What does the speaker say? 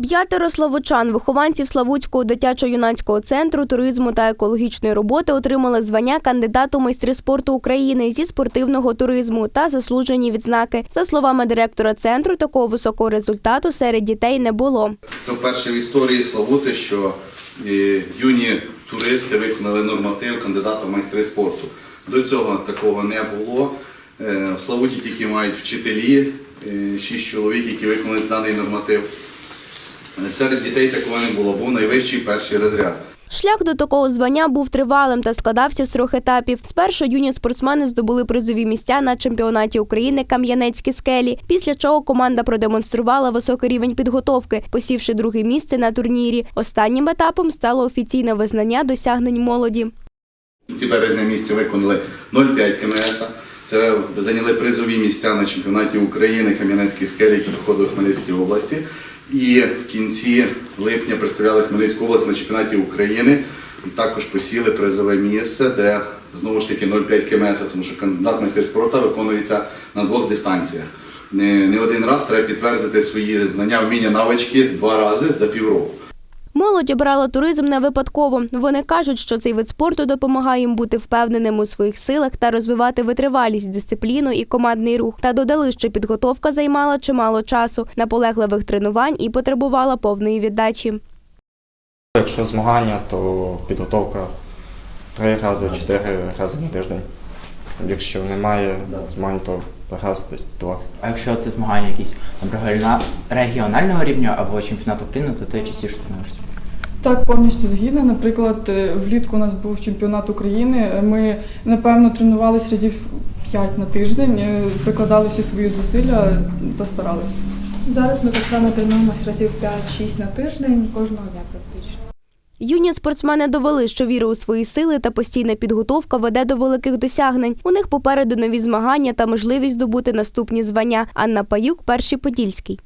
П'ятеро славучан, вихованців Славутського дитячо-юнацького центру туризму та екологічної роботи отримали звання кандидату майстри спорту України зі спортивного туризму та заслужені відзнаки. За словами директора центру, такого високого результату серед дітей не було. Це вперше в історії Славути, що е, юні туристи виконали норматив кандидата в майстри спорту. До цього такого не було. Е, В Славуті тільки мають вчителі, е, шість чоловік, які виконали даний норматив. Серед дітей такого не було, був найвищий перший розряд. Шлях до такого звання був тривалим та складався з трьох етапів. Спершу юні спортсмени здобули призові місця на чемпіонаті України Кам'янецькі скелі. Після чого команда продемонструвала високий рівень підготовки, посівши друге місце на турнірі. Останнім етапом стало офіційне визнання досягнень молоді. В кінці березня місяця виконали 0,5 КМС. Це зайняли призові місця на чемпіонаті України Кам'янецькій скелі, який проходив у Хмельницькій області. І в кінці липня представляли Хмельницьку область на чемпіонаті України і також посіли призове місце, де знову ж таки 0,5 КМС, тому що кандидат майстер спорту виконується на двох дистанціях. Не, не один раз треба підтвердити свої знання, вміння, навички два рази за півроку. Молодь обрала туризм не випадково. Вони кажуть, що цей вид спорту допомагає їм бути впевненими у своїх силах та розвивати витривалість, дисципліну і командний рух. Та додали, що підготовка займала чимало часу, наполегливих тренувань і потребувала повної віддачі. Якщо змагання, то підготовка три рази, чотири рази на тиждень. Якщо немає змагань, то десь два. А якщо це змагання якісь наприклад, регіона- регіонального рівня або чемпіонат України, то ти частіше тренуєшся. Так, повністю згідна. Наприклад, е, влітку у нас був чемпіонат України. Ми напевно тренувалися разів 5 на тиждень, е, прикладали всі свої зусилля та старалися. Зараз ми так само тренуємося разів 5-6 на тиждень кожного дня практично. Юні спортсмени довели, що віра у свої сили та постійна підготовка веде до великих досягнень. У них попереду нові змагання та можливість здобути наступні звання. Анна Паюк, перший подільський.